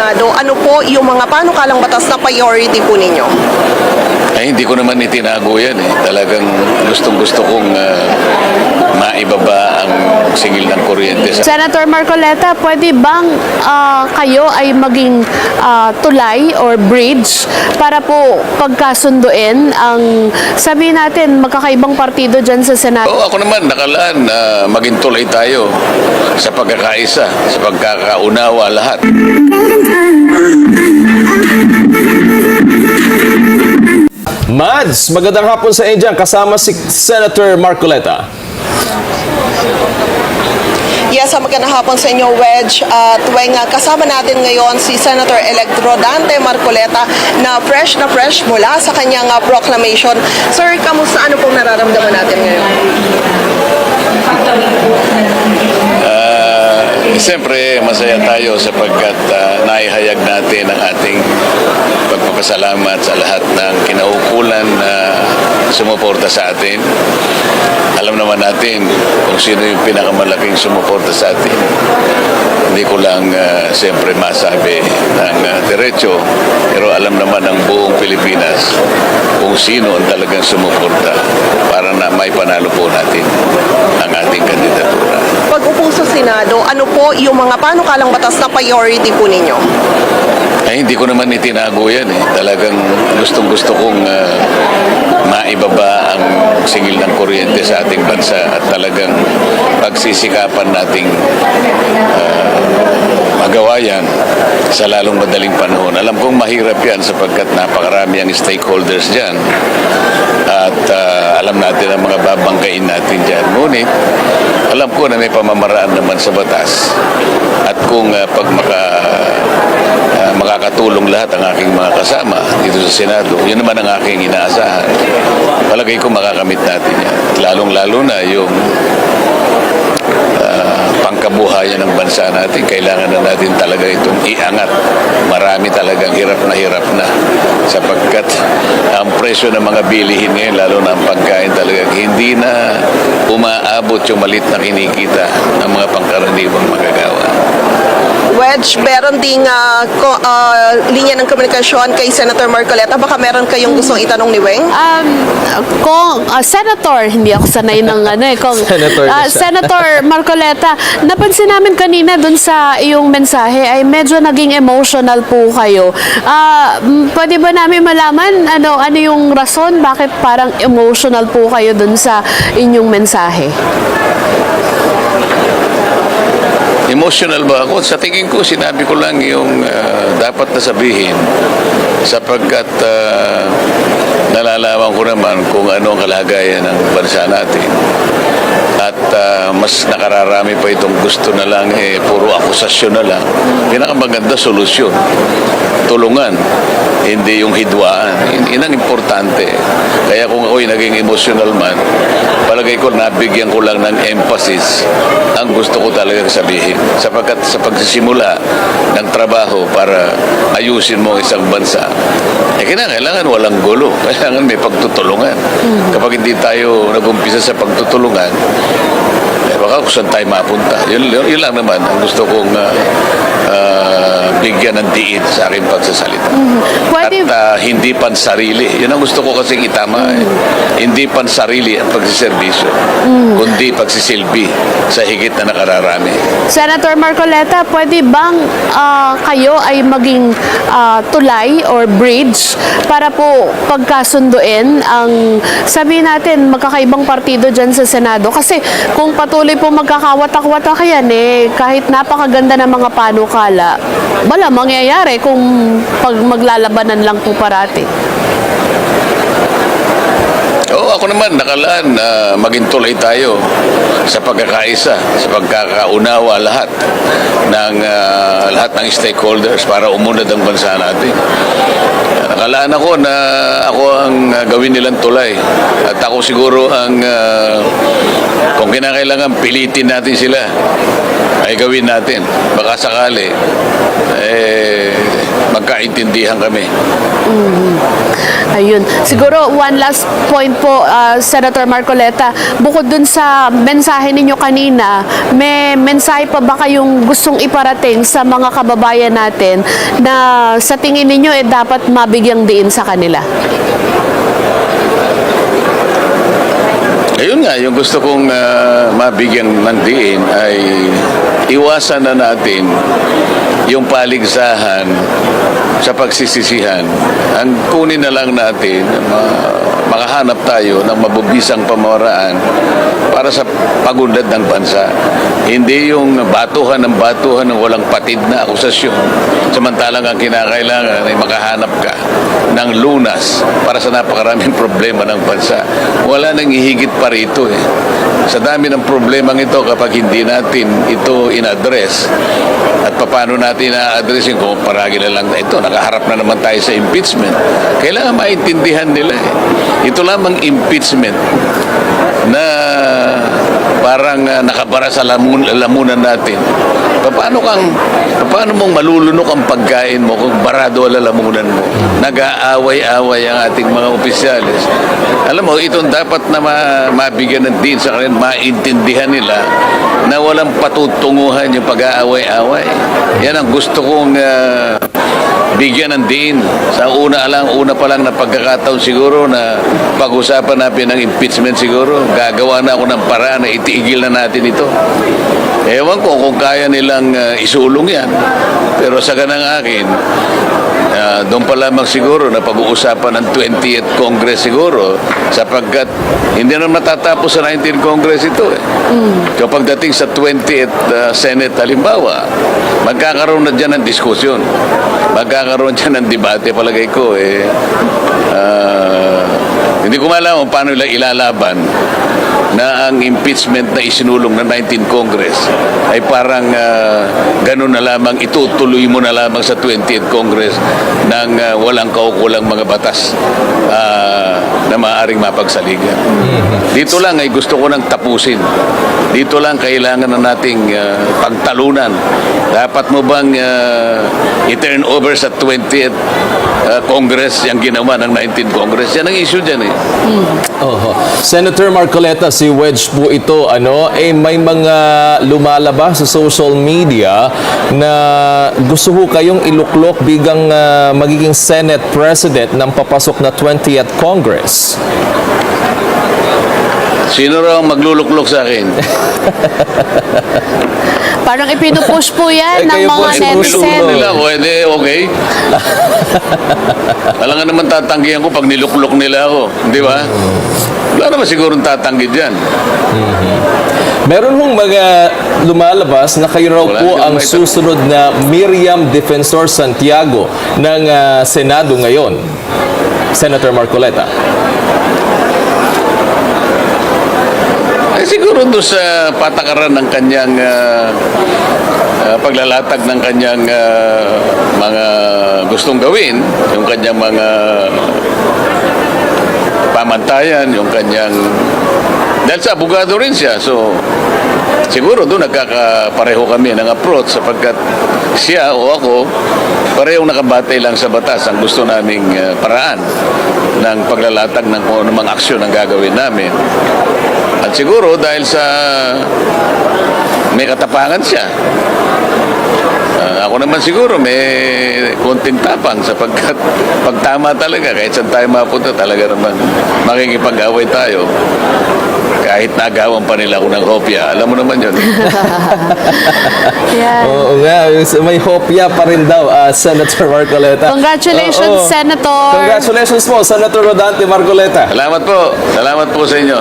Senado, ano po yung mga panukalang batas na priority po ninyo? Ay, hindi ko naman itinago yan eh. Talagang gustong gusto kong ah, maibaba ang singil ng kuryente sa Senator Marcoleta, pwede bang ah, kayo ay maging ah, tulay or bridge para po pagkasunduin ang sabihin natin magkakaibang partido dyan sa Senado? Oo, ako naman nakalaan na maging tulay tayo sa pagkakaisa, sa pagkakaunawa lahat. Mads, magandang hapon sa inyo dyan. Kasama si Senator Marcoleta. Yes, ah, magandang hapon sa inyo, Wedge. At tuwing ah, kasama natin ngayon si Senator-elect Rodante Marcoleta na fresh na fresh mula sa kanyang ah, proclamation. Sir, kamusta? Ano pong nararamdaman natin ngayon? Siyempre, masaya tayo sapagkat uh, naihayag natin ang ating pagpapasalamat sa lahat ng kinaukulan na sumuporta sa atin. Alam naman natin kung sino yung pinakamalaking sumuporta sa atin. Hindi ko lang uh, siyempre masabi ng uh, diretso, pero alam naman ng buong Pilipinas kung sino ang talagang sumuporta para na may panalo po natin ang ating kandidatura. Pag Senado, ano po yung mga panukalang batas na priority po ninyo? Ay, hindi ko naman itinago yan eh. Talagang gustong gusto kong ah, maibaba ang singil ng kuryente sa ating bansa at talagang pagsisikapan nating ah, magawa yan sa lalong madaling panahon. Alam kong mahirap yan sapagkat napakarami ang stakeholders dyan at ah, alam natin ang mga babangkain natin dyan. Ngunit, alam ko na may pamamaraan naman sa batas at kung ah, pag maka Ah, makakatulong lahat ang aking mga kasama dito sa Senado. Yun naman ang aking inaasahan. Palagay ko makakamit natin yan. Lalong-lalo na yung pangkabuhayan ng bansa natin. Kailangan na natin talaga itong iangat. Marami talagang hirap na hirap na sapagkat ang presyo ng mga bilihin ngayon, lalo na ang pagkain talagang hindi na umaabot yung malit na kinikita ng mga pangkaraniwang magagawa. Wedge, meron ding ah, ko- ah, linya ng komunikasyon kay Senator Marcoleta. Baka meron kayong gustong itanong ni Weng? Um, kung ah, Senator, hindi ako sanay ng ano eh, kung Senator na siya. Senator Marcoleta, napansin namin kanina dun sa iyong mensahe ay medyo naging emotional po kayo. Ah, mm, pwede ba namin malaman ano ano yung rason bakit parang emotional po kayo dun sa inyong mensahe? Emotional ba ako? Sa tingin ko, sinabi ko lang yung ah, dapat na sabihin sapagkat ah, nalalaman ko naman kung ano ang kalagayan ng bansa natin. At ah, mas nakararami pa itong gusto na lang, eh, puro akusasyon na lang. Pinakamaganda solusyon. Tulungan, hindi yung hidwaan. Yun, yun ang importante. Kaya kung ako'y naging emotional man, palagay ko nabigyan ko lang ng emphasis ang gusto ko talagang sabihin. Sapagkat sa pagsisimula ng trabaho para ayusin mo ang isang bansa, eh kailangan walang gulo. Kailangan may pagtutulungan. Kapag hindi tayo nag-umpisa sa pagtutulungan, eh baka kung saan tayo mapunta. Yun, yun, yun lang naman ang gusto kong ah, ah, bigyan ng diin sa aking pagsasalita. Pwede- At ah, hindi pansarili. Yun ang gusto ko kasing itama. Eh. Hindi pansarili ang pagsiservisyo, kundi pagsisilbi sa higit na nakararami. Senator Marcoleta, pwede bang ah, kayo ay maging ah, tulay or bridge para po pagkasunduin ang sabihin natin magkakaibang partido dyan sa Senado? Kasi kung patuloy po magkakawatak-watak yan eh, kahit napakaganda ng mga panukala, wala mangyayari kung pag maglalabanan lang po parati. Ako naman nakalaan na maging tulay tayo sa pagkakaisa, sa pagkakaunawa lahat ng ah, lahat ng stakeholders para umunad ang bansa natin. Nakalaan ako na ako ang ah, gawin nilang tulay at ako siguro ang ah, kung kinakailangan pilitin natin sila ay gawin natin. Baka sakali eh magkaintindihan kami. Ayun. Siguro one last point po, uh, Senator Marcoleta. Bukod dun sa mensahe ninyo kanina, may mensahe pa ba kayong gustong iparating sa mga kababayan natin na sa tingin ninyo eh dapat mabigyang diin sa kanila? Ayun nga, yung gusto kong ah, mabigyan ng diin ay iwasan na natin yung paligsahan sa pagsisisihan. Ang kunin na lang natin, ma- makahanap tayo ng mabubisang pamamaraan para sa pagundad ng bansa. Hindi yung batuhan ng batuhan ng walang patid na akusasyon. Samantalang ang kinakailangan ay makahanap ka ng lunas para sa napakaraming problema ng bansa. Wala nang ihigit pa rito eh. Sa dami ng problemang ito kapag hindi natin ito in-address at paano natin na-address kung paragi na lang na ito, nakaharap na naman tayo sa impeachment. Kailangan maintindihan nila eh. Ito lamang impeachment na parang ah, nakabara sa lamun, lamunan natin. Paano kang paano mong malulunok ang pagkain mo kung barado ang lalamunan mo? Nag-aaway-away ang ating mga opisyalis. Alam mo, itong dapat na ma- mabigyan ng din sa kanila, maintindihan nila na walang patutunguhan yung pag-aaway-away. Yan ang gusto kong ah, bigyan ng diin. Sa una lang, una pa lang na pagkakataon siguro na pag-usapan natin ng impeachment siguro, gagawa na ako ng paraan na itiigil na natin ito. Ewan ko kung kaya nilang uh, isulong yan. Pero sa ganang akin, ah, doon pa lamang siguro na pag-uusapan ng 20th Congress siguro sapagkat hindi na matatapos sa 19th Congress ito eh. So pagdating sa 20th ah, Senate halimbawa, magkakaroon na dyan ng diskusyon. Magkakaroon dyan ng debate palagay ko eh. ah, hindi ko malaman paano nila ilalaban na ang impeachment na isinulong ng 19th Congress ay parang ah, ganun na lamang itutuloy mo na lamang sa 20th Congress ng ah, walang kaukulang mga batas ah, na maaaring mapagsaligan. Dito lang ay gusto ko nang tapusin. Dito lang kailangan na nating ah, pagtalunan. Dapat mo bang ah, i-turn over sa 20th ah, Congress yung ginawa ng 19th Congress? Yan ang issue dyan eh. Oho. Senator Marcoleta, si Wedge po ito, ano, eh may mga lumalabas sa social media na gusto ho kayong iluklok bigang ah, magiging Senate President ng papasok na 20th Congress. Sino raw magluluklok sa akin? Parang ipinupush po yan Eh, ng mga ay netizen. nila ako, edi okay. Wala nga naman tatanggihan ko pag niluklok nila ako. Di ba? Wala naman siguro tatanggi dyan. Meron hong mga lumalabas na kayo raw Wala po ang may- susunod na Miriam Defensor Santiago ng ah, Senado ngayon. Senator Marcoleta. Eh, siguro doon sa patakaran ng kanyang ah, ah, paglalatag ng kanyang ah, mga gustong gawin, yung kanyang mga pamantayan, yung kanyang... Dahil sa abogado rin siya, so siguro doon nagkakapareho kami ng approach sapagkat siya o ako parehong nakabatay lang sa batas ang gusto naming ah, paraan ng paglalatag ng kung anumang aksyon ang gagawin namin. At siguro dahil sa may katapangan siya. Ah, ako naman siguro may konting tapang sapagkat pag tama talaga, kahit saan tayo mapunta talaga naman makikipag-away tayo. Kahit nagawan pa nila ako ng kopya, alam mo naman yun. Yan. Oo nga, may hopya pa rin daw, ah, Senator Marcoleta. Congratulations, Oo. Senator. Congratulations po, Senator Rodante Marcoleta. Salamat po. Salamat po sa inyo.